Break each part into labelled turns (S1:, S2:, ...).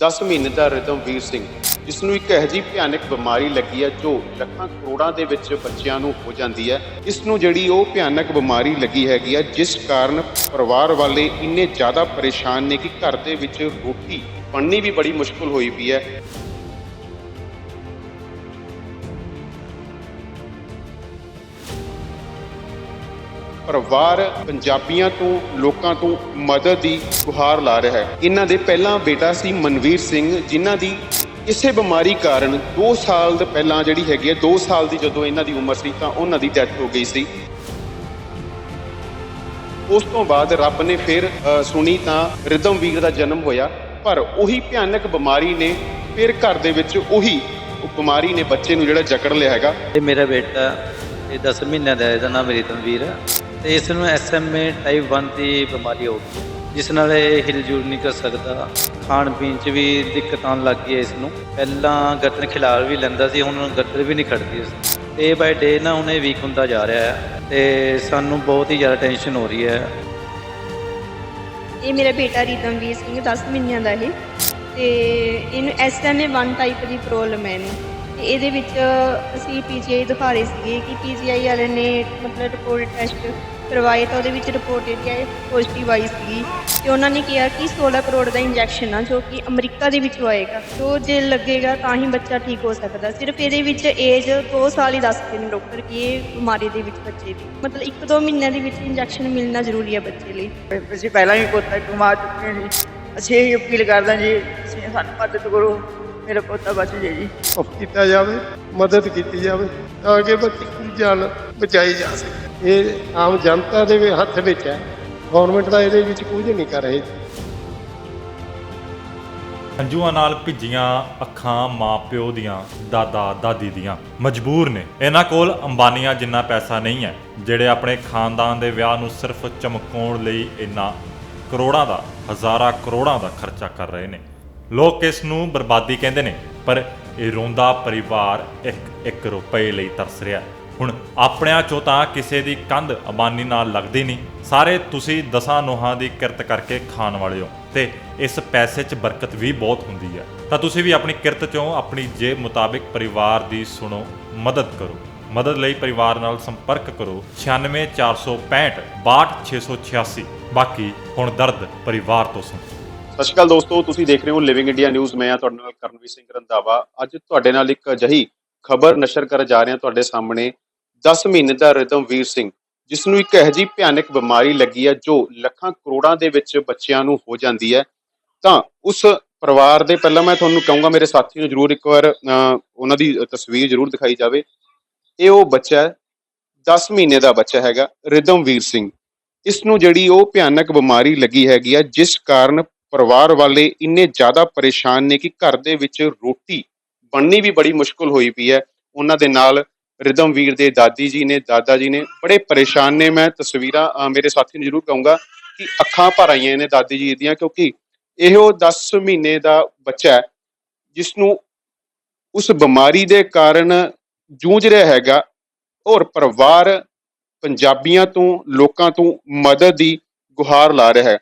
S1: 10 ਮਹੀਨੇ ਦਾ ਰਿਦਮਵੀਰ ਸਿੰਘ ਜਿਸ ਨੂੰ ਇੱਕ ਇਹੋ ਜਿਹੀ ਭਿਆਨਕ ਬਿਮਾਰੀ ਲੱਗੀ ਹੈ ਜੋ ਲੱਖਾਂ ਕਰੋੜਾਂ ਦੇ ਵਿੱਚ ਬੱਚਿਆਂ ਨੂੰ ਹੋ ਜਾਂਦੀ ਹੈ ਇਸ ਨੂੰ ਜਿਹੜੀ ਉਹ ਭਿਆਨਕ ਬਿਮਾਰੀ ਲੱਗੀ ਹੈਗੀ ਹੈ, ਜਿਸ ਕਾਰਨ ਪਰਿਵਾਰ ਵਾਲੇ ਇੰਨੇ ਜ਼ਿਆਦਾ ਪਰੇਸ਼ਾਨ ਨੇ ਕਿ ਘਰ ਦੇ ਵਿੱਚ ਰੋਟੀ ਬਣਨੀ ਵੀ ਬੜੀ ਮੁਸ਼ਕਲ ਹੋਈ ਪਈ ਹੈ। ਪਰਿਵਾਰ ਪੰਜਾਬੀਆਂ ਤੋਂ, ਲੋਕਾਂ ਤੋਂ ਮਦਦ ਦੀ ਗੁਹਾਰ ਲਾ ਰਿਹਾ ਹੈ। ਇਹਨਾਂ ਦੇ ਪਹਿਲਾਂ ਬੇਟਾ ਸੀ ਮਨਵੀਰ ਸਿੰਘ, ਜਿਨ੍ਹਾਂ ਦੀ ਇਸੇ ਬਿਮਾਰੀ ਕਾਰਨ 2 ਸਾਲ ਦੇ ਪਹਿਲਾਂ ਜਿਹੜੀ ਹੈਗੀ ਹੈ 2 ਸਾਲ ਦੀ ਜਦੋਂ ਇਹਨਾਂ ਦੀ ਉਮਰ ਸੀ ਤਾਂ ਉਹਨਾਂ ਦੀ ਡੈਥ ਹੋ ਗਈ ਸੀ। ਉਸ ਤੋਂ ਬਾਅਦ ਰੱਬ ਨੇ ਫਿਰ ਸੁਣੀ ਤਾਂ ਰਿਦਮਵੀਰ ਦਾ ਜਨਮ ਹੋਇਆ, ਪਰ ਉਹੀ ਭਿਆਨਕ ਬਿਮਾਰੀ ਨੇ ਫਿਰ ਘਰ ਦੇ ਵਿੱਚ ਉਹੀ ਬਿਮਾਰੀ ਨੇ ਬੱਚੇ ਨੂੰ ਜਿਹੜਾ ਜਕੜ ਲਿਆ ਹੈਗਾ।
S2: ਇਹ ਮੇਰਾ ਬੇਟਾ, ਇਹ 10 ਮਹੀਨਿਆਂ ਦਾ ਇਹਦਾ ਨਾਮ ਰਿਤਮਵੀਰ ਹੈ। ਤੇ ਇਸ ਨੂੰ ਐਸਐਮਏ ਟਾਈਪ 1 ਦੀ ਬਿਮਾਰੀ ਹੋ ਗਈ, ਜਿਸ ਨਾਲ ਇਹ ਹਿਲਜੁਲ ਨਹੀਂ ਕਰ ਸਕਦਾ। ਖਾਣ ਪੀਣ 'ਚ ਵੀ ਦਿੱਕਤ ਆਉਣ ਲੱਗ ਗਈ ਇਸ ਨੂੰ ਪਹਿਲਾਂ ਗਰਦਨ ਖਿਲਾਰ ਵੀ ਲੈਂਦਾ ਸੀ, ਹੁਣ ਗਰਦਨ ਵੀ ਨਹੀਂ ਖੜਦੀ ਇਸ ਡੇ ਬਾਏ ਡੇ ਨਾ ਹੁਣ ਇਹ ਵੀਕ ਹੁੰਦਾ ਜਾ ਰਿਹਾ ਹੈ ਤੇ ਸਾਨੂੰ ਬਹੁਤ ਹੀ ਜ਼ਿਆਦਾ ਟੈਨਸ਼ਨ ਹੋ ਰਹੀ ਹੈ।
S3: ਇਹ ਮੇਰਾ ਬੇਟਾ ਰੀਤਮਵੀਰ ਸਿੰਘ 10 ਮਹੀਨਿਆਂ ਦਾ ਇਹ। ਤੇ ਇਹਨੂੰ ਐਸਐਮਏ 1 ਟਾਈਪ ਦੀ ਪ੍ਰੋਬਲਮ ਹੈ ਇਹਨੂੰ। ਤੇ ਇਹਦੇ ਵਿੱਚ ਅਸੀਂ ਪੀਜੀਆਈ ਦਿਖਾ ਰਹੇ ਸੀਗੇ ਕਿ ਪੀਜੀਆਈ ਵਾਲੇ ਨੇ ਮਤਲਬ ਰਿਪੋਰਟ ਟੈਸਟ ਕਰਵਾਏ ਤਾਂ ਉਹਦੇ ਵਿੱਚ ਰਿਪੋਰਟ ਜਿਹੜੀ ਹੈ ਪੋਜ਼ਿਟਿਵ ਆਈ ਸੀਗੀ। ਤੇ ਉਹਨਾਂ ਨੇ ਕਿਹਾ ਕਿ 16 ਕਰੋੜ ਦਾ ਇੰਜੈਕਸ਼ਨ ਆ, ਜੋ ਕਿ ਅਮਰੀਕਾ ਦੇ ਵਿੱਚ ਹੋਏਗਾ ਜੋ ਜੇ ਲੱਗੇਗਾ ਤਾਂ ਹੀ ਬੱਚਾ ਠੀਕ ਹੋ ਸਕਦਾ। ਸਿਰਫ ਇਹਦੇ ਵਿੱਚ ਏਜ 2 ਸਾਲ ਹੀ ਦੱਸਦੇ ਨੇ ਡਾਕਟਰ ਕਿ ਇਹ ਬਿਮਾਰੀ ਦੇ ਵਿੱਚ ਬੱਚੇ ਦੀ। ਮਤਲਬ 1-2 ਮਹੀਨਿਆਂ ਦੇ ਵਿੱਚ ਇੰਜੈਕਸ਼ਨ ਮਿਲਣਾ ਜ਼ਰੂਰੀ ਹੈ ਬੱਚੇ ਲਈ।
S4: ਅਸੀਂ ਪਹਿਲਾਂ ਵੀ ਪੋਤਾ ਕਮਾ ਚੁੱਕੇ ਹਾਂ ਜੀ ਅਸੀਂ ਇਹ ਅਪੀਲ ਕਰਦਾ ਜੀ ਸਾਨੂੰ ਮਦਦ ਕਰੋ। ਮੇਰਾ ਪੋਤਾ ਬਚ ਜੇ ਜੀ।
S5: ਮੁਫਤ ਕੀਤਾ ਜਾਵੇ ਮਦਦ ਕੀਤੀ ਜਾਵੇ ਤਾਂ ਕਿ ਬੱਚੇ ਦੀ ਜਾਨ ਬਚਾਈ ਜਾ ਸਕੇ। ਇਹ ਆਮ ਜਨਤਾ ਦੇ ਵੀ ਹੱਥ ਵਿੱਚ ਹੈ। ਗਵਰਨਮੈਂਟ ਦਾ ਇਹਦੇ ਵਿੱਚ ਕੁਝ ਨਹੀਂ ਕਰ ਰਹੀ।
S6: ਹੰਝੂਆਂ ਨਾਲ ਭਿੱਜੀਆਂ ਅੱਖਾਂ ਮਾਪਿਓ ਦੀਆਂ ਦਾਦਾ ਦਾਦੀ ਦੀਆਂ ਮਜਬੂਰ ਨੇ। ਇਹਨਾਂ ਕੋਲ ਅੰਬਾਨੀਆਂ ਜਿੰਨਾ ਪੈਸਾ ਨਹੀਂ ਹੈ ਜਿਹੜੇ ਆਪਣੇ ਖਾਨਦਾਨ ਦੇ ਵਿਆਹ ਨੂੰ ਸਿਰਫ ਚਮਕਾਉਣ ਲਈ ਇੰਨਾ ਕਰੋੜਾਂ ਦਾ ਹਜ਼ਾਰਾਂ ਕਰੋੜਾਂ ਦਾ ਖਰਚਾ ਕਰ ਰਹੇ ਨੇ। ਲੋਕ ਇਸ ਨੂੰ ਬਰਬਾਦੀ ਕਹਿੰਦੇ ਨੇ, ਪਰ ਇਹ ਰੋਂਦਾ ਪਰਿਵਾਰ ਇੱਕ ਇੱਕ ਰੁਪਏ ਲਈ ਤਰਸ ਰਿਹਾ। ਹੁਣ ਆਪਣਿਆਂ ਚੋਂ ਤਾਂ ਕਿਸੇ ਦੀ ਕੰਧ ਅਬਾਨੀ ਨਾਲ ਲੱਗਦੀ ਨਹੀਂ। ਸਾਰੇ ਤੁਸੀਂ ਦਸਾਂ ਨੋਹਾਂ ਦੀ ਕਿਰਤ ਕਰਕੇ ਖਾਣ ਵਾਲੇ ਹੋ ਤੇ ਇਸ ਪੈਸੇ 'ਚ ਬਰਕਤ ਵੀ ਬਹੁਤ ਹੁੰਦੀ ਹੈ। ਤਾਂ ਤੁਸੀਂ ਵੀ ਆਪਣੀ ਕਿਰਤ 'ਚੋਂ ਆਪਣੀ ਜੇਬ ਮੁਤਾਬਿਕ ਪਰਿਵਾਰ ਦੀ ਸੁਣੋ, ਮਦਦ ਕਰੋ। ਮਦਦ ਲਈ ਪਰਿਵਾਰ ਨਾਲ ਸੰਪਰਕ ਕਰੋ। 96465 62686 ਬਾਕੀ ਹੁਣ ਦਰਦ ਪਰਿਵਾਰ ਤੋਂ ਸੁਣੋ।
S1: ਸਤਿ ਸ਼੍ਰੀ ਅਕਾਲ ਦੋਸਤੋ, ਤੁਸੀਂ ਦੇਖ ਰਹੇ ਹੋ ਲਿਵਿੰਗ ਇੰਡੀਆ ਨਿਊਜ਼ ਮੈਂ ਆ ਤੁਹਾਡੇ ਨਾਲ ਕਰਨਵੀਰ ਸਿੰਘ ਰੰਧਾਵਾ। ਅੱਜ ਤੁਹਾਡੇ ਨਾਲ ਇੱਕ ਅਜਿਹੀ ਖਬਰ ਨਸ਼ਰ ਕਰ ਜਾ ਰਹੇ ਹਾਂ ਤੁਹਾਡੇ ਸਾਹਮਣੇ। 10 ਮਹੀਨੇ ਦਾ ਰਿਦਮਵੀਰ ਸਿੰਘ, ਜਿਸ ਨੂੰ ਇੱਕ ਇਹੋ ਜਿਹੀ ਭਿਆਨਕ ਬਿਮਾਰੀ ਲੱਗੀ ਹੈ, ਜੋ ਲੱਖਾਂ ਕਰੋੜਾਂ ਦੇ ਵਿੱਚ ਬੱਚਿਆਂ ਨੂੰ ਹੋ ਜਾਂਦੀ ਹੈ। ਤਾਂ ਉਸ ਪਰਿਵਾਰ ਦੇ ਪਹਿਲਾਂ ਮੈਂ ਤੁਹਾਨੂੰ ਕਹੂੰਗਾ, ਮੇਰੇ ਸਾਥੀ ਨੂੰ ਜਰੂਰ ਇੱਕ ਵਾਰ ਉਹਨਾਂ ਦੀ ਤਸਵੀਰ ਜਰੂਰ ਦਿਖਾਈ ਜਾਵੇ। ਇਹ ਉਹ ਬੱਚਾ ਹੈ 10 ਮਹੀਨੇ ਦਾ ਬੱਚਾ ਹੈਗਾ ਰਿਦਮਵੀਰ ਸਿੰਘ। ਇਸ ਨੂੰ ਜਿਹੜੀ ਉਹ ਭਿਆਨਕ ਬਿਮਾਰੀ ਲੱਗੀ ਹੈਗੀ ਆ ਜਿਸ ਕਾਰਨ ਪਰਿਵਾਰ ਵਾਲੇ ਇੰਨੇ ਜ਼ਿਆਦਾ ਪਰੇਸ਼ਾਨ ਨੇ ਕਿ ਘਰ ਦੇ ਵਿੱਚ ਰੋਟੀ ਬਣਨੀ ਵੀ ਬੜੀ ਮੁਸ਼ਕਲ ਹੋਈ ਪਈ ਹੈ। ਉਹਨਾਂ ਦੇ ਨਾਲ ਰਿਦਮਵੀਰ ਦੇ ਦਾਦੀ ਜੀ ਨੇ, ਦਾਦਾ ਜੀ ਨੇ। ਬੜੇ ਪਰੇਸ਼ਾਨ ਨੇ। ਮੈਂ ਤਸਵੀਰਾਂ ਮੇਰੇ ਸਾਥੀ ਨੂੰ ਜ਼ਰੂਰ ਕਹੂੰਗਾ ਕਿ ਅੱਖਾਂ ਭਰ ਆਈਆਂ ਨੇ ਦਾਦੀ ਜੀ ਦੀਆਂ ਕਿਉਂਕਿ ਇਹੋ ਉਹ 10 ਮਹੀਨੇ ਦਾ ਬੱਚਾ ਹੈ ਜਿਸ ਨੂੰ ਉਸ ਬਿਮਾਰੀ ਦੇ ਕਾਰਨ ਜੂਝ ਰਿਹਾ ਹੈਗਾ ਔਰ ਪਰਿਵਾਰ ਪੰਜਾਬੀਆਂ ਤੋਂ, ਲੋਕਾਂ ਤੋਂ ਮਦਦ ਦੀ ਗੁਹਾਰ ਲਾ ਰਿਹਾ ਹੈ।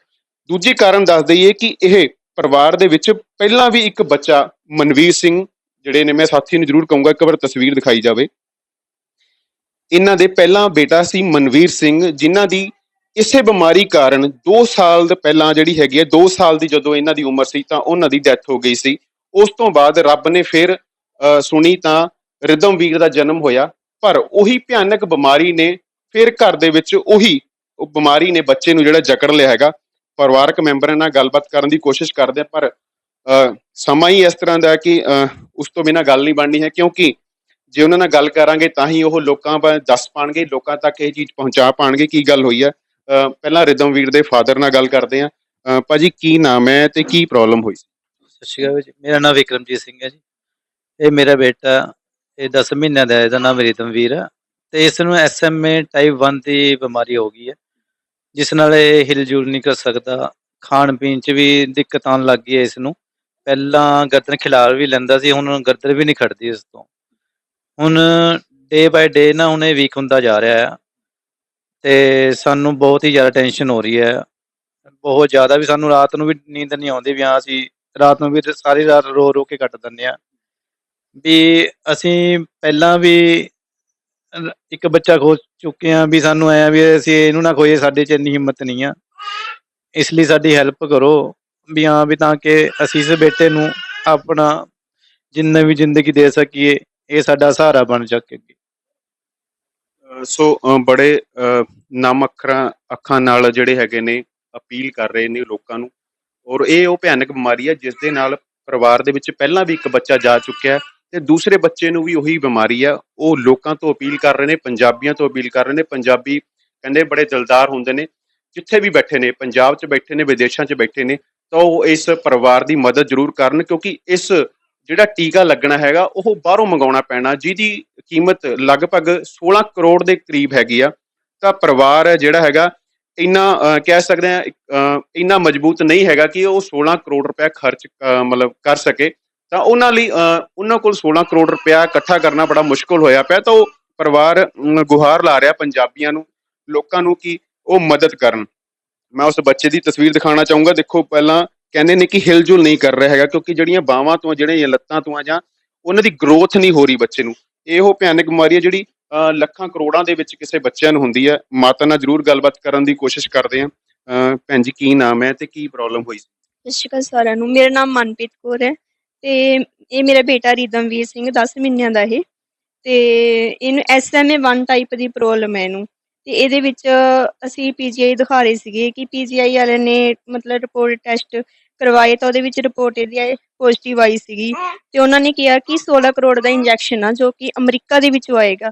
S1: ਦੂਜੀ ਕਾਰਨ ਦੱਸ ਦਈਏ ਕਿ ਇਹ ਪਰਿਵਾਰ ਦੇ ਵਿੱਚ ਪਹਿਲਾਂ ਵੀ ਇੱਕ ਬੱਚਾ ਮਨਵੀਰ ਸਿੰਘ ਜਿਹੜੇ ਨੇ ਮੈਂ ਸਾਥੀ ਨੂੰ ਜਰੂਰ ਕਹੂੰਗਾ ਇੱਕ ਵਾਰ ਤਸਵੀਰ ਦਿਖਾਈ ਜਾਵੇ। ਇਹਨਾਂ ਦੇ ਪਹਿਲਾਂ ਬੇਟਾ ਸੀ ਮਨਵੀਰ ਸਿੰਘ ਜਿਨ੍ਹਾਂ ਦੀ ਇਸੇ ਬਿਮਾਰੀ ਕਾਰਨ 2 ਸਾਲ ਪਹਿਲਾਂ ਜਿਹੜੀ ਹੈਗੀ ਹੈ 2 ਸਾਲ ਦੀ ਜਦੋਂ ਇਹਨਾਂ ਦੀ ਉਮਰ ਸੀ ਤਾਂ ਉਹਨਾਂ ਦੀ ਡੈਥ ਹੋ ਗਈ ਸੀ। ਉਸ ਤੋਂ ਬਾਅਦ ਰੱਬ ਨੇ ਫਿਰ ਅ, ਸੁਣੀ ਤਾਂ ਰਿਦਮਵੀਰ ਦਾ ਜਨਮ ਹੋਇਆ ਪਰ ਉਹੀ ਭਿਆਨਕ ਬਿਮਾਰੀ ਨੇ ਫਿਰ ਘਰ ਦੇ ਵਿੱਚ ਉਹੀ ਬਿਮਾਰੀ ਨੇ ਬੱਚੇ ਨੂੰ ਜਿਹੜਾ ਜਕੜ ਲਿਆ ਹੈਗਾ। ਪਰਿਵਾਰਕ ਮੈਂਬਰਾਂ ਨਾਲ ਗੱਲਬਾਤ ਕਰਨ ਦੀ ਕੋਸ਼ਿਸ਼ ਕਰਦੇ ਆ ਪਰ ਸਮਾਂ ਹੀ ਇਸ ਤਰ੍ਹਾਂ ਦਾ ਕਿ ਉਸ ਤੋਂ ਬਿਨਾਂ ਗੱਲ ਨਹੀਂ ਬਣਨੀ ਹੈ ਕਿਉਂਕਿ ਜੇ ਉਹਨਾਂ ਨਾਲ ਗੱਲ ਕਰਾਂਗੇ ਤਾਂ ਹੀ ਉਹ ਲੋਕਾਂ ਬਾਰੇ ਦੱਸ ਪਾਣਗੇ ਲੋਕਾਂ ਤੱਕ ਇਹ ਚੀਜ਼ ਪਹੁੰਚਾ ਪਾਣਗੇ ਕੀ ਗੱਲ ਹੋਈ ਹੈ। ਪਹਿਲਾਂ ਰਿਦਮਵੀਰ ਦੇ ਫਾਦਰ ਨਾਲ ਗੱਲ ਕਰਦੇ ਆ ਭਾਜੀ ਕੀ ਨਾਮ ਹੈ ਤੇ ਕੀ ਪ੍ਰੋਬਲਮ ਹੋਈ ਸੀ?
S2: ਸਤਿ ਸ਼੍ਰੀ ਅਕਾਲ ਜੀ ਮੇਰਾ ਨਾਮ ਵਿਕਰਮਜੀਤ ਸਿੰਘ ਹੈ ਜੀ। ਇਹ ਮੇਰਾ ਬੇਟਾ ਇਹ 10 ਮਹੀਨਿਆਂ ਦਾ ਹੈ, ਇਹਦਾ ਨਾਮ ਰਿਦਮਵੀਰ ਹੈ। ਤੇ ਇਸ ਨੂੰ ਐਸਐਮਏ ਟਾਈਪ 1 ਦੀ ਬਿਮਾਰੀ ਹੋ ਗਈ ਹੈ। ਜਿਸ ਨਾਲ ਇਹ ਹਿਲਜੁਲ ਨਹੀਂ ਕਰ ਸਕਦਾ। ਖਾਣ ਪੀਣ 'ਚ ਵੀ ਦਿੱਕਤ ਆਉਣ ਲੱਗ ਗਈ ਹੈ ਇਸ ਨੂੰ। ਪਹਿਲਾਂ ਗਰਦਨ ਖਿਲਾਰ ਵੀ ਲੈਂਦਾ ਸੀ, ਹੁਣ ਗਰਦਨ ਵੀ ਨਹੀਂ ਖੜਦੀ ਇਸ ਤੋਂ। ਹੁਣ ਡੇ ਬਾਏ ਡੇ ਨਾ ਹੁਣ ਇਹ ਵੀਕ ਹੁੰਦਾ ਜਾ ਰਿਹਾ ਹੈ। ਤੇ ਸਾਨੂੰ ਬਹੁਤ ਹੀ ਜ਼ਿਆਦਾ ਟੈਨਸ਼ਨ ਹੋ ਰਹੀ ਹੈ। ਬਹੁਤ ਜ਼ਿਆਦਾ ਵੀ ਸਾਨੂੰ ਰਾਤ ਨੂੰ ਵੀ ਨੀਂਦ ਨਹੀਂ ਆਉਂਦੀ ਵੀ ਹਾਂ ਅਸੀਂ ਰਾਤ ਨੂੰ ਵੀ ਸਾਰੀ ਰਾਤ ਰੋ ਰੋ ਕੇ ਕੱਟ ਦਿੰਦੇ ਆ ਵੀ ਅਸੀਂ ਪਹਿਲਾਂ ਵੀ ਇੱਕ ਬੱਚਾ ਖੋ ਚੁੱਕੇ ਆ ਵੀ ਸਾਨੂੰ ਆਇਆ ਵੀ ਅਸੀਂ ਇਹਨੂੰ ਨਾ ਖੋਈਏ, ਸਾਡੇ ਚ ਇੰਨੀ ਹਿੰਮਤ ਨਹੀਂ ਆ। ਇਸ ਲਈ ਸਾਡੀ ਹੈਲਪ ਕਰੋ ਵੀ ਹਾਂ ਵੀ ਤਾਂ ਕਿ ਅਸੀਂ ਇਸ ਬੇਟੇ ਨੂੰ ਆਪਣਾ ਜਿੰਨਾ ਵੀ ਜ਼ਿੰਦਗੀ ਦੇ ਸਕੀਏ, ਇਹ ਸਾਡਾ ਸਹਾਰਾ ਬਣ ਸਕੇ
S1: ਸੋ ਬੜੇ ਨਾਮ ਅੱਖਰਾਂ, ਅੱਖਾਂ ਨਾਲ ਜਿਹੜੇ ਹੈਗੇ ਨੇ, ਅਪੀਲ ਕਰ ਰਹੇ ਨੇ ਲੋਕਾਂ ਨੂੰ। ਔਰ ਇਹ ਉਹ ਭਿਆਨਕ ਬਿਮਾਰੀ ਹੈ ਜਿਸ ਦੇ ਨਾਲ ਪਰਿਵਾਰ ਦੇ ਵਿੱਚ ਪਹਿਲਾਂ ਵੀ ਇੱਕ ਬੱਚਾ ਜਾ ਚੁੱਕਿਆ ਤੇ ਦੂਸਰੇ ਬੱਚੇ ਨੂੰ ਵੀ ਉਹੀ ਬਿਮਾਰੀ ਆ, ਉਹ ਲੋਕਾਂ ਤੋਂ ਅਪੀਲ ਕਰ ਰਹੇ ਨੇ, ਪੰਜਾਬੀਆਂ ਤੋਂ ਅਪੀਲ ਕਰ ਰਹੇ ਨੇ, ਪੰਜਾਬੀ ਕਹਿੰਦੇ ਬੜੇ ਦਿਲਦਾਰ ਹੁੰਦੇ ਨੇ, ਜਿੱਥੇ ਵੀ ਬੈਠੇ ਨੇ, ਪੰਜਾਬ 'ਚ ਬੈਠੇ ਨੇ, ਵਿਦੇਸ਼ਾਂ 'ਚ ਬੈਠੇ ਨੇ, ਤਾਂ ਉਹ ਇਸ ਪਰਿਵਾਰ ਦੀ ਮਦਦ ਜ਼ਰੂਰ ਕਰਨ, ਕਿਉਂਕਿ ਇਸ ਜਿਹੜਾ ਟੀਕਾ ਲੱਗਣਾ ਹੈਗਾ, ਉਹ ਬਾਹਰੋਂ ਮੰਗਾਉਣਾ ਪੈਣਾ, ਜਿਹਦੀ ਕੀਮਤ ਲਗਭਗ 16 ਕਰੋੜ ਦੇ ਕਰੀਬ ਹੈਗੀ ਆ, ਤਾਂ ਪਰਿਵਾਰ ਜਿਹੜਾ ਹੈਗਾ, ਇੰਨਾ ਕਹਿ ਸਕਦੇ ਆ ਇੰਨਾ ਮਜ਼ਬੂਤ ਨਹੀਂ ਹੈਗਾ ਕਿ ਉਹ 16 ਕਰੋੜ ਰੁਪਏ ਖਰਚ ਮਤਲਬ ਕਰ ਸਕੇ ਤਾਂ ਉਹਨਾਂ ਲਈ ਅਹ, ਉਹਨਾਂ ਕੋਲ 16 ਕਰੋੜ ਰੁਪਇਆ ਇਕੱਠਾ ਕਰਨਾ ਬੜਾ ਮੁਸ਼ਕਲ ਹੋਇਆ ਪਿਆ ਤਾਂ ਉਹ ਪਰਿਵਾਰ ਗੁਹਾਰ ਲਾ ਰਿਹਾ ਪੰਜਾਬੀਆਂ ਨੂੰ ਲੋਕਾਂ ਨੂੰ ਕਿ ਉਹ ਮਦਦ ਕਰਨ। ਮੈਂ ਉਸ ਬੱਚੇ ਦੀ ਤਸਵੀਰ ਦਿਖਾਉਣਾ ਚਾਹੂੰਗਾ। ਦੇਖੋ ਪਹਿਲਾਂ ਕਹਿੰਦੇ ਨੇ ਕਿ ਹਿਲਜੁਲ ਨਹੀਂ ਕਰ ਰਿਹਾ ਹੈਗਾ ਕਿਉਂਕਿ ਜਿਹੜੀਆਂ ਬਾਹਾਂ ਤੋਂ ਜਿਹੜੀਆਂ ਲੱਤਾਂ ਤੋਂ ਆ ਜਾਂ ਉਹਨਾਂ ਦੀ ਗਰੋਥ ਨਹੀਂ ਹੋ ਰਹੀ ਬੱਚੇ ਨੂੰ। ਇਹੋ ਭਿਆਨਕ ਬਿਮਾਰੀ ਹੈ ਜਿਹੜੀ ਲੱਖਾਂ ਕਰੋੜਾਂ ਦੇ ਵਿੱਚ ਕਿਸੇ ਬੱਚਿਆਂ ਨੂੰ ਹੁੰਦੀ ਹੈ ਮਾਤਾ ਨਾਲ ਜ਼ਰੂਰ ਗੱਲਬਾਤ ਕਰਨ ਦੀ ਕੋਸ਼ਿਸ਼ ਕਰਦੇ ਹਾਂ ਭੈਣ ਜੀ ਕੀ ਨਾਮ ਹੈ ਤੇ ਕੀ ਪ੍ਰੋਬਲਮ ਹੋਈ
S3: ਸਤਿ ਸ਼੍ਰੀ ਅਕਾਲ ਸਾਰਿਆਂ ਨੂੰ। ਮੇਰਾ ਨਾਮ ਮਨਪ੍ਰੀਤ ਕੌਰ ਹੈ। ਤੇ ਇਹ ਮੇਰਾ ਬੇਟਾ ਰਿਦਮਵੀਰ ਸਿੰਘ 10 ਮਹੀਨਿਆਂ ਦਾ ਇਹ। ਤੇ ਇਹਨੂੰ ਐਸਐਮਏ 1 ਟਾਈਪ ਦੀ ਪ੍ਰੋਬਲਮ ਹੈ ਇਹਨੂੰ। ਤੇ ਇਹਦੇ ਵਿੱਚ ਅਸੀਂ ਪੀਜੀਆਈ ਦਿਖਾ ਰਹੇ ਸੀਗੇ ਕਿ ਪੀਜੀਆਈ ਵਾਲਿਆਂ ਨੇ ਮਤਲਬ ਰਿਪੋਰਟ ਟੈਸਟ ਕਰਵਾਏ ਤਾਂ ਉਹਦੇ ਵਿੱਚ ਰਿਪੋਰਟ ਇਹਦੀ ਪੋਜ਼ਿਟਿਵ ਆਈ ਸੀਗੀ। ਤੇ ਉਹਨਾਂ ਨੇ ਕਿਹਾ ਕਿ 16 ਕਰੋੜ ਦਾ ਇੰਜੈਕਸ਼ਨ ਆ ਜੋ ਕਿ ਅਮਰੀਕਾ ਦੇ ਵਿੱਚੋਂ ਆਏਗਾ।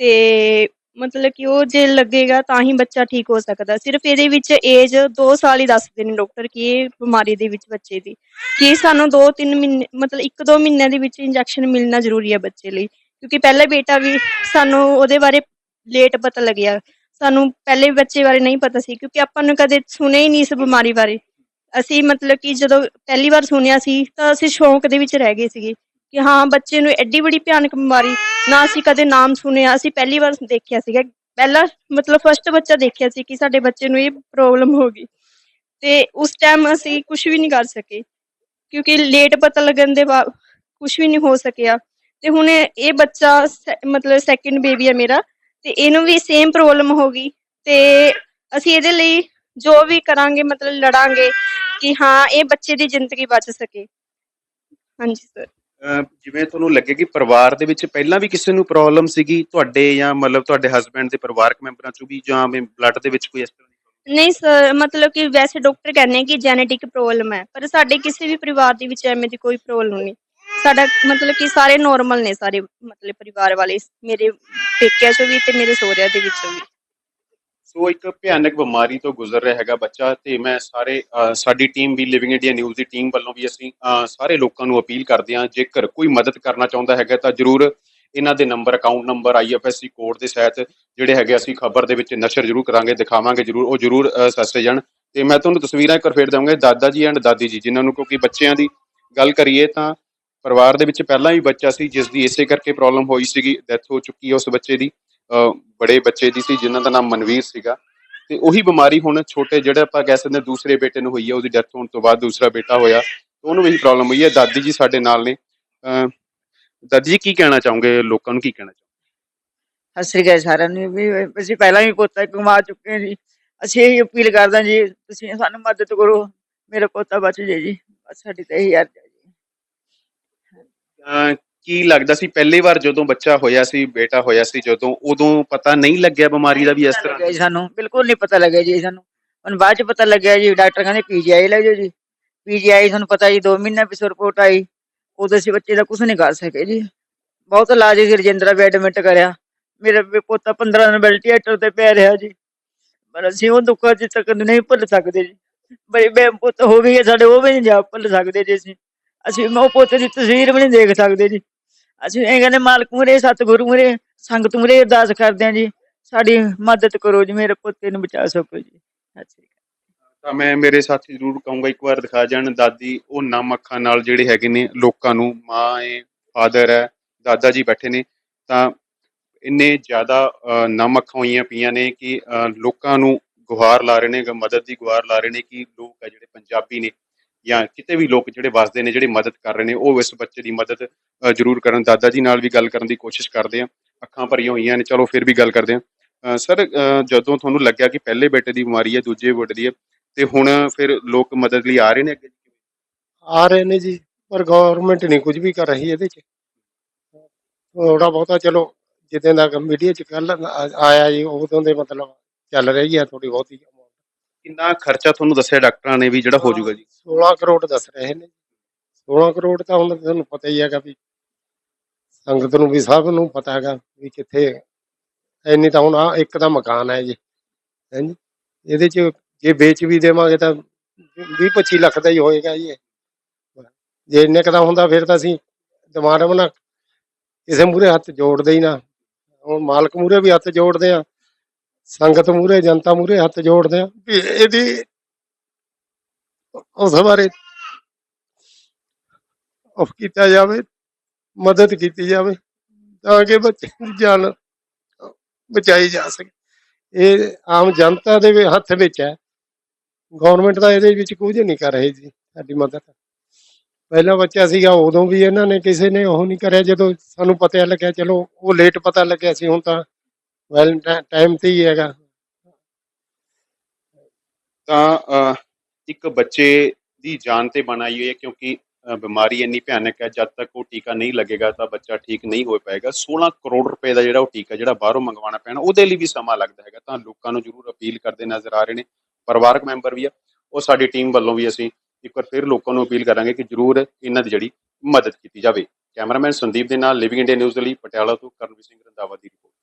S3: ਤੇ ਮਤਲਬ ਕਿ ਉਹ ਜੇ ਲੱਗੇਗਾ ਤਾਂ ਹੀ ਬੱਚਾ ਠੀਕ ਹੋ ਸਕਦਾ। ਸਿਰਫ ਇਹਦੇ ਵਿੱਚ ਏਜ 2 ਸਾਲ ਹੀ ਦੱਸਦੇ ਨੇ ਡਾਕਟਰ ਕਿ ਇਹ ਬਿਮਾਰੀ ਦੇ ਵਿੱਚ ਬੱਚੇ ਦੀ। ਕਿ ਸਾਨੂੰ 2-3 ਮਹੀਨੇ, ਮਤਲਬ 1-2 ਮਹੀਨਿਆਂ ਦੇ ਵਿੱਚ ਇੰਜੈਕਸ਼ਨ ਮਿਲਣਾ ਜ਼ਰੂਰੀ ਹੈ ਬੱਚੇ ਲਈ। ਕਿਉਂਕਿ ਪਹਿਲਾ ਬੇਟਾ ਵੀ ਸਾਨੂੰ ਉਹਦੇ ਬਾਰੇ ਲੇਟ ਪਤਾ ਲੱਗਿਆ। ਸਾਨੂੰ ਪਹਿਲੇ ਬੱਚੇ ਬਾਰੇ ਨਹੀਂ ਪਤਾ ਸੀ, ਕਿਉਂਕਿ ਆਪਾਂ ਨੂੰ ਕਦੇ ਸੁਣਿਆ ਹੀ ਨਹੀਂ ਇਸ ਬਿਮਾਰੀ ਬਾਰੇ। ਅਸੀਂ ਮਤਲਬ ਕਿ ਜਦੋਂ ਪਹਿਲੀ ਵਾਰ ਸੁਣਿਆ ਸੀ ਤਾਂ ਅਸੀਂ ਸ਼ੌਂਕ ਦੇ ਵਿੱਚ ਰਹਿ ਗਏ ਸੀਗੇ। ਕਿ ਹਾਂ, ਬੱਚੇ ਨੂੰ ਐਡੀ ਬੜੀ ਭਿਆਨਕ ਬਿਮਾਰੀ, ਨਾ ਅਸੀਂ ਕਦੇ ਨਾਮ ਸੁਣਿਆ, ਅਸੀਂ ਪਹਿਲੀ ਵਾਰ ਦੇਖਿਆ ਸੀਗਾ। ਪਹਿਲਾ ਮਤਲਬ ਫਸਟ ਬੱਚਾ ਦੇਖਿਆ ਸੀ ਕਿ ਸਾਡੇ ਬੱਚੇ ਨੂੰ ਇਹ ਪ੍ਰੋਬਲਮ ਹੋ ਗਈ। ਤੇ ਉਸ ਟਾਈਮ ਅਸੀਂ ਕੁਝ ਵੀ ਨਹੀਂ ਕਰ ਸਕੇ, ਕਿਉਂਕਿ ਲੇਟ ਪਤਾ ਲੱਗਣ ਦੇ ਬਾਅਦ ਕੁਝ ਵੀ ਨਹੀਂ ਹੋ ਸਕਿਆ। ਤੇ ਹੁਣ ਇਹ ਬੱਚਾ ਮਤਲਬ ਸੈਕਿੰਡ ਬੇਬੀ ਹੈ ਮੇਰਾ, ਤੇ ਇਹਨੂੰ ਵੀ ਸੇਮ ਪ੍ਰੋਬਲਮ ਹੋ ਗਈ। ਤੇ ਅਸੀਂ ਇਹਦੇ ਲਈ ਜੋ ਵੀ ਕਰਾਂਗੇ, ਮਤਲਬ ਲੜਾਂਗੇ ਕਿ ਹਾਂ, ਇਹ ਬੱਚੇ ਦੀ ਜ਼ਿੰਦਗੀ ਬਚ ਸਕੇ। ਹਾਂਜੀ ਸਰ
S1: ਜਿਵੇਂ ਤੁਹਾਨੂੰ ਲੱਗੇ ਕਿ ਪਰਿਵਾਰ ਦੇ ਵਿੱਚ ਪਹਿਲਾਂ ਵੀ ਕਿਸੇ ਨੂੰ ਪ੍ਰੋਬਲਮ ਸੀਗੀ ਤੁਹਾਡੇ ਜਾਂ ਮਤਲਬ ਤੁਹਾਡੇ ਹਸਬੰਡ ਦੇ ਪਰਿਵਾਰਕ ਮੈਂਬਰਾਂ ਚੋਂ ਵੀ ਜਾਂ ਬਲੱਡ ਦੇ ਵਿੱਚ ਕੋਈ ਇਸ ਤਰ੍ਹਾਂ ਦੀ
S3: ਨਹੀਂ ਸਰ ਮਤਲਬ ਕਿ ਵੈਸੇ ਡਾਕਟਰ ਕਹਿੰਦੇ ਕਿ ਜੈਨੇਟਿਕ ਪ੍ਰੋਬਲਮ ਹੈ, ਪਰ ਸਾਡੇ ਕਿਸੇ ਵੀ ਪਰਿਵਾਰ ਦੇ ਵਿੱਚ ਐਵੇਂ ਦੀ ਕੋਈ ਪ੍ਰੋਬਲਮ ਨਹੀਂ। ਸਾਡਾ ਮਤਲਬ ਕਿ ਸਾਰੇ ਨੋਰਮਲ ਨੇ ਸਾਰੇ, ਮਤਲਬ ਪਰਿਵਾਰ ਵਾਲੇ, ਮੇਰੇ ਪੇਕਿਆਂ ਚੋਂ ਵੀ ਤੇ ਮੇਰੇ ਸਹੁਰਿਆਂ ਦੇ ਵਿੱਚੋਂ ਵੀ।
S1: ਸੋ ਇੱਕ ਭਿਆਨਕ ਬਿਮਾਰੀ ਤੋਂ ਗੁਜ਼ਰ ਰਿਹਾ ਹੈਗਾ ਬੱਚਾ ਤੇ ਮੈਂ ਸਾਰੇ ਸਾਡੀ ਟੀਮ ਵੀ ਲਿਵਿੰਗ ਇੰਡੀਆ ਨਿਊਜ਼ ਦੀ ਟੀਮ ਵੱਲੋਂ ਵੀ ਅਸੀਂ ਸਾਰੇ ਲੋਕਾਂ ਨੂੰ ਅਪੀਲ ਕਰਦੇ ਹਾਂ ਜੇਕਰ ਕੋਈ ਮਦਦ ਕਰਨਾ ਚਾਹੁੰਦਾ ਹੈਗਾ ਤਾਂ ਜਰੂਰ ਇਹਨਾਂ ਦੇ number account number IFSC code ਦੇ ਸਹਿਤ ਜਿਹੜੇ ਹੈਗੇ ਅਸੀਂ ਖਬਰ ਦੇ ਵਿੱਚ ਨਸ਼ਰ ਜਰੂਰ ਕਰਾਂਗੇ ਦਿਖਾਵਾਂਗੇ ਜਰੂਰ ਉਹ ਜਰੂਰ ਅਹ, ਜਾਣ। ਤੇ ਮੈਂ ਤੁਹਾਨੂੰ ਤਸਵੀਰਾਂ ਇੱਕ ਵਾਰ ਫੇਰ ਦਵਾਂਗਾ ਦਾਦਾ ਜੀ ਐਂਡ ਦਾਦੀ ਜੀ ਜਿਨ੍ਹਾਂ ਨੂੰ ਕਿਉਂਕਿ ਬੱਚਿਆਂ ਦੀ ਗੱਲ ਕਰੀਏ ਤਾਂ ਪਰਿਵਾਰ ਦੇ ਵਿੱਚ ਪਹਿਲਾਂ ਵੀ ਬੱਚਾ ਸੀ ਜਿਸ ਦੀ ਇਸੇ ਕਰਕੇ ਪ੍ਰੋਬਲਮ ਹੋਈ ਸੀਗੀ ਡੈਥ ਹੋ ਚੁੱਕੀ ਹੈ ਉਸ ਬੱਚੇ ਦੀ। ਬੜੇ ਬੱਚੇ ਦੀ ਸੀ ਜਿਨ੍ਹਾਂ ਦਾ ਨਾਮ ਮਨਵੀਰ ਸੀਗਾ। ਤੇ ਉਹੀ ਬਿਮਾਰੀ ਹੁਣ ਛੋਟੇ ਜਿਹੜੇ ਆਪਾਂ ਕਹਿ ਸਕਦੇ ਦੂਸਰੇ ਬੇਟੇ ਨੂੰ ਹੋਈ ਹੈ ਉਹਦੀ ਡੈਥ ਹੋਣ ਤੋਂ ਬਾਅਦ ਦੂਸਰਾ ਬੇਟਾ ਹੋਇਆ ਉਹਨੂੰ ਵੀ ਪ੍ਰੋਬਲਮ ਹੋਈ ਹੈ ਦਾਦੀ ਜੀ ਸਾਡੇ ਨਾਲ ਨੇ। ਦਾਦੀ ਜੀ ਕੀ ਕਹਿਣਾ ਚਾਹੋਗੇ? ਲੋਕਾਂ ਨੂੰ ਕੀ ਕਹਿਣਾ ਚਾਹੋਗੇ?
S4: ਸਤਿ ਸ੍ਰੀ ਅਕਾਲ ਸਾਰਿਆਂ ਨੂੰ। ਵੀ ਅਸੀਂ ਪਹਿਲਾਂ ਵੀ ਪੋਤਾ ਕਮਾ ਚੁੱਕੇ ਜੀ। ਅਸੀਂ ਇਹ ਅਪੀਲ ਕਰਦੇ ਜੀ ਤੁਸੀਂ ਸਾਨੂੰ ਮਦਦ ਕਰੋ। ਮੇਰਾ ਪੋਤਾ ਬਚ ਜੇ। ਜੀ ਸਾਡੀ ਤਾਂ ਇਹੀ ਹੈ ਜੀ।
S1: ਕੀ ਲੱਗਦਾ ਸੀ? ਪਹਿਲੀ ਵਾਰ ਜਦੋਂ ਬੱਚਾ ਹੋਇਆ ਸੀ, ਬੇਟਾ ਹੋਇਆ ਸੀ, ਜਦੋਂ ਉਦੋਂ ਪਤਾ ਨਹੀਂ ਲੱਗਿਆ ਬਿਮਾਰੀ ਦਾ ਵੀ ਇਸ
S4: ਪਤਾ ਲੱਗਿਆ ਜੀ ਸਾਨੂੰ, ਬਿਲਕੁਲ ਨਹੀਂ ਪਤਾ ਲੱਗਿਆ ਜੀ ਸਾਨੂੰ। ਹੁਣ ਬਾਅਦ ਚ ਪਤਾ ਲੱਗਿਆ ਜੀ, ਡਾਕਟਰ ਕਹਿੰਦੇ ਪੀਜੀਆਈ ਲੈ ਜਾਓ ਜੀ। ਪੀਜੀਆਈ ਤੁਹਾਨੂੰ ਪਤਾ ਜੀ 2 ਮਹੀਨੇ ਪਿਛੋਂ ਰਿਪੋਰਟ ਆਈ। ਉਦੋਂ ਅਸੀਂ ਬੱਚੇ ਦਾ ਕੁਝ ਨਹੀਂ ਕਰ ਸਕੇ ਜੀ। ਬਹੁਤ ਇਲਾਜ ਸੀ ਰਜਿੰਦਰਾ ਵੀ ਐਡਮਿਟ ਕਰਿਆ। ਮੇਰਾ ਪੋਤਾ 15 ਦਿਨ ਵੈਂਟੀਲੇਟਰ ਤੇ ਪਿਆ ਰਿਹਾ ਜੀ। ਪਰ ਅਸੀਂ ਉਹ ਦੁੱਖਾਂ ਚ ਤੱਕ ਨਹੀਂ ਭੁੱਲ ਸਕਦੇ ਜੀ। ਬਈ ਬੇ ਪੁੱਤ ਹੋ ਗਈ ਗਏ ਸਾਡੇ ਉਹ ਵੀ ਨਹੀਂ ਜਾ ਭੁੱਲ ਸਕਦੇ ਜੀ ਅਸੀਂ। ਅਸੀਂ ਉਹ ਪੁੱਤ ਦੀ ਤਸਵੀਰ ਵੀ ਨਹੀਂ ਦੇਖ ਸਕਦੇ ਜੀ। ਅਸੀਂ ਇਹ ਕਹਿੰਦੇ ਮਾਲਕ ਮੁਰੇ ਸਤਿਗੁਰੂ ਮੁਰੇ ਸੰਗਤ ਮੁਰੇ ਅਰਦਾਸ ਕਰਦੇ ਹਾਂ ਜੀ। ਸਾਡੀ ਮਦਦ ਕਰੋ ਜੀ ਮੇਰੇ ਪੁੱਤੇ ਨੂੰ ਬਚਾ ਸਕੋ ਜੀ। ਸਤਿ
S1: ਤਾਂ ਮੈਂ ਮੇਰੇ ਸਾਥੀ ਜ਼ਰੂਰ ਕਹੂੰਗਾ ਇੱਕ ਵਾਰ ਦਿਖਾ ਜਾਣ ਦਾਦੀ ਉਹ ਨਮ ਅੱਖਾਂ ਨਾਲ ਜਿਹੜੇ ਹੈਗੇ ਨੇ ਲੋਕਾਂ ਨੂੰ ਮਾਂ ਹੈ ਫਾਦਰ ਹੈ ਦਾਦਾ ਜੀ ਬੈਠੇ ਨੇ ਤਾਂ ਇੰਨੇ ਜ਼ਿਆਦਾ ਅਹ, ਨਮ ਅੱਖਾਂ ਹੋਈਆਂ ਪਈਆਂ ਨੇ ਕਿ ਲੋਕਾਂ ਨੂੰ ਗੁਹਾਰ ਲਾ ਰਹੇ ਨੇ ਮਦਦ ਦੀ ਗੁਹਾਰ ਲਾ ਰਹੇ ਨੇ ਕਿ ਲੋਕ ਆ ਜਿਹੜੇ ਪੰਜਾਬੀ ਨੇ ਜਾਂ ਕਿਤੇ ਵੀ ਲੋਕ ਜਿਹੜੇ ਵਸਦੇ ਨੇ, ਜਿਹੜੇ ਮਦਦ ਕਰ ਰਹੇ ਨੇ, ਉਹ ਇਸ ਬੱਚੇ ਦੀ ਮਦਦ ਜ਼ਰੂਰ ਕਰਨ। ਦਾਦਾ ਜੀ ਨਾਲ ਵੀ ਗੱਲ ਕਰਨ ਦੀ ਕੋਸ਼ਿਸ਼ ਕਰਦੇ ਆ। ਅੱਖਾਂ ਭਰੀਆਂ ਹੋਈਆਂ ਨੇ, ਚਲੋ ਫਿਰ ਵੀ ਗੱਲ ਕਰਦੇ ਆ। ਸਰ ਜਦੋਂ ਤੁਹਾਨੂੰ ਲੱਗਿਆ ਕਿ ਪਹਿਲੇ ਬੇਟੇ ਦੀ ਬਿਮਾਰੀ ਹੈ, ਦੂਜੇ ਬੇਟੇ ਦੀ ਹੈ, ਤੇ ਹੁਣ ਫਿਰ ਲੋਕ ਮਦਦ ਲਈ ਆ ਰਹੇ ਨੇ ਅੱਗੇ?
S5: ਆ ਰਹੇ ਨੇ ਜੀ, ਪਰ ਗਵਰਨਮੈਂਟ ਨਹੀਂ ਕੁਝ ਵੀ ਕਰ ਰਹੀ ਇਹਦੇ ਚ। ਥੋੜਾ ਬਹੁਤਾ ਚਲੋ, ਜਿੱਦਾਂ ਦਾ ਮੀਡੀਆ ਚ ਕੱਲ ਆਇਆ ਜੀ, ਉਦੋਂ ਦੇ ਮਤਲਬ ਚੱਲ ਰਹੀ ਹੈ ਥੋੜੀ ਬਹੁਤੀ।
S1: ਕਿੰਨਾ ਖਰਚਾ ਤੁਹਾਨੂੰ ਦੱਸਿਆ ਡਾਕਟਰਾਂ ਨੇ ਵੀ ਜਿਹੜਾ ਹੋ ਜਾਊਗਾ ਜੀ?
S5: 16 ਕਰੋੜ ਦੱਸ ਰਹੇ ਨੇ। 16 ਕਰੋੜ ਤਾਂ ਹੁਣ ਤੁਹਾਨੂੰ ਪਤਾ ਹੀ ਹੈਗਾ ਵੀ ਸੰਗਤ ਨੂੰ ਵੀ ਸਭ ਨੂੰ ਪਤਾ ਹੈਗਾ ਵੀ ਕਿੱਥੇ ਇੰਨੀ ਤਾਂ ਹੁਣ ਆ ਇੱਕ ਦਾ ਮਕਾਨ ਹੈ ਜੀ ਹਾਂਜੀ ਇਹਦੇ ਚ ਜੇ ਵੇਚ ਵੀ ਦੇਵਾਂਗੇ ਤਾਂ 20 25 ਲੱਖ ਦਾ ਹੀ ਹੋਏਗਾ ਜੀ ਇਹ। ਜੇ ਇੰਨੇ ਕੁ ਦਾ ਹੁੰਦਾ ਫਿਰ ਤਾਂ ਅਸੀਂ ਦਿਮਾਗ ਬਣਾ ਕਿਸੇ ਮੂਰੇ ਹੱਥ ਜੋੜਦੇ ਹੀ ਨਾ। ਹੁਣ ਮਾਲਕ ਮੂਰੇ ਵੀ ਹੱਥ ਜੋੜਦੇ ਆ। ਸੰਗਤ ਮੂਰੇ ਜਨਤਾ ਮੂਰੇ ਹੱਥ ਜੋੜਦੇ ਆ ਵੀ ਇਹਦੀ ਉਸ ਬਾਰੇ ਉਹ ਕੀਤਾ ਜਾਵੇ, ਮਦਦ ਕੀਤੀ ਜਾਵੇ, ਤਾਂ ਕਿ ਬੱਚੇ ਦੀ ਜਾਨ ਬਚਾਈ ਜਾ ਸਕੇ। ਇਹ ਆਮ ਜਨਤਾ ਦੇ ਹੱਥ ਵਿੱਚ ਹੈ। ਗਵਰਨਮੈਂਟ ਦਾ ਇਹਦੇ ਵਿੱਚ ਕੁਝ ਨਹੀਂ ਕਰ ਰਹੀ ਜੀ, ਸਾਡੀ ਮਦਦ। ਪਹਿਲਾ ਬੱਚਾ ਸੀਗਾ, ਉਦੋਂ ਵੀ ਇਹਨਾਂ ਨੇ ਕਿਸੇ ਨੇ ਉਹ ਨਹੀਂ ਕਰਿਆ। ਜਦੋਂ ਸਾਨੂੰ ਪਤਾ ਲੱਗਿਆ, ਚਲੋ, ਉਹ ਲੇਟ ਪਤਾ ਲੱਗਿਆ ਸੀ, ਹੁਣ ਤਾਂ ਵੈਲ ਟਾਈਮ ਤੇ ਹੀ ਹੈਗਾ।
S1: ਤਾਂ ਅ, ਇੱਕ ਬੱਚੇ ਦੀ ਜਾਨ ਤੇ ਬਣਾਈ ਹੋਈ ਹੈ ਕਿਉਂਕਿ ਅ, ਬਿਮਾਰੀ ਇੰਨੀ ਭਿਆਨਕ ਹੈ ਜਦ ਤੱਕ ਉਹ ਟੀਕਾ ਨਹੀਂ ਲੱਗੇਗਾ ਤਾਂ ਬੱਚਾ ਠੀਕ ਨਹੀਂ ਹੋ ਪਾਏਗਾ। 16 ਕਰੋੜ ਰੁਪਏ ਦਾ ਜਿਹੜਾ ਉਹ ਟੀਕਾ ਜਿਹੜਾ ਬਾਹਰੋਂ ਮੰਗਵਾਉਣਾ ਪੈਣਾ ਉਹਦੇ ਲਈ ਵੀ ਸਮਾਂ ਲੱਗਦਾ ਹੈਗਾ। ਤਾਂ ਲੋਕਾਂ ਨੂੰ ਜ਼ਰੂਰ ਅਪੀਲ ਕਰਦੇ ਨਜ਼ਰ ਆ ਰਹੇ ਨੇ। ਪਰਿਵਾਰਕ ਮੈਂਬਰ ਵੀ ਆ। ਉਹ ਸਾਡੀ ਟੀਮ ਵੱਲੋਂ ਵੀ ਅਸੀਂ ਇੱਕ ਵਾਰ ਫਿਰ ਲੋਕਾਂ ਨੂੰ ਅਪੀਲ ਕਰਾਂਗੇ ਕਿ ਜ਼ਰੂਰ ਇਹਨਾਂ ਦੀ ਜਿਹੜੀ ਮਦਦ ਕੀਤੀ ਜਾਵੇ। ਕੈਮਰਾਮੈਨ ਸੰਦੀਪ ਦੇ ਨਾਲ ਲਿਵਿੰਗ ਇੰਡੀਆ ਨਿਊਜ਼ ਦੇ ਲਈ ਪਟਿਆਲਾ ਤੋਂ ਕਰਨਵੀਰ ਸਿੰਘ ਰੰਧਾਵਾ ਦੀ ਰਿਪੋਰਟ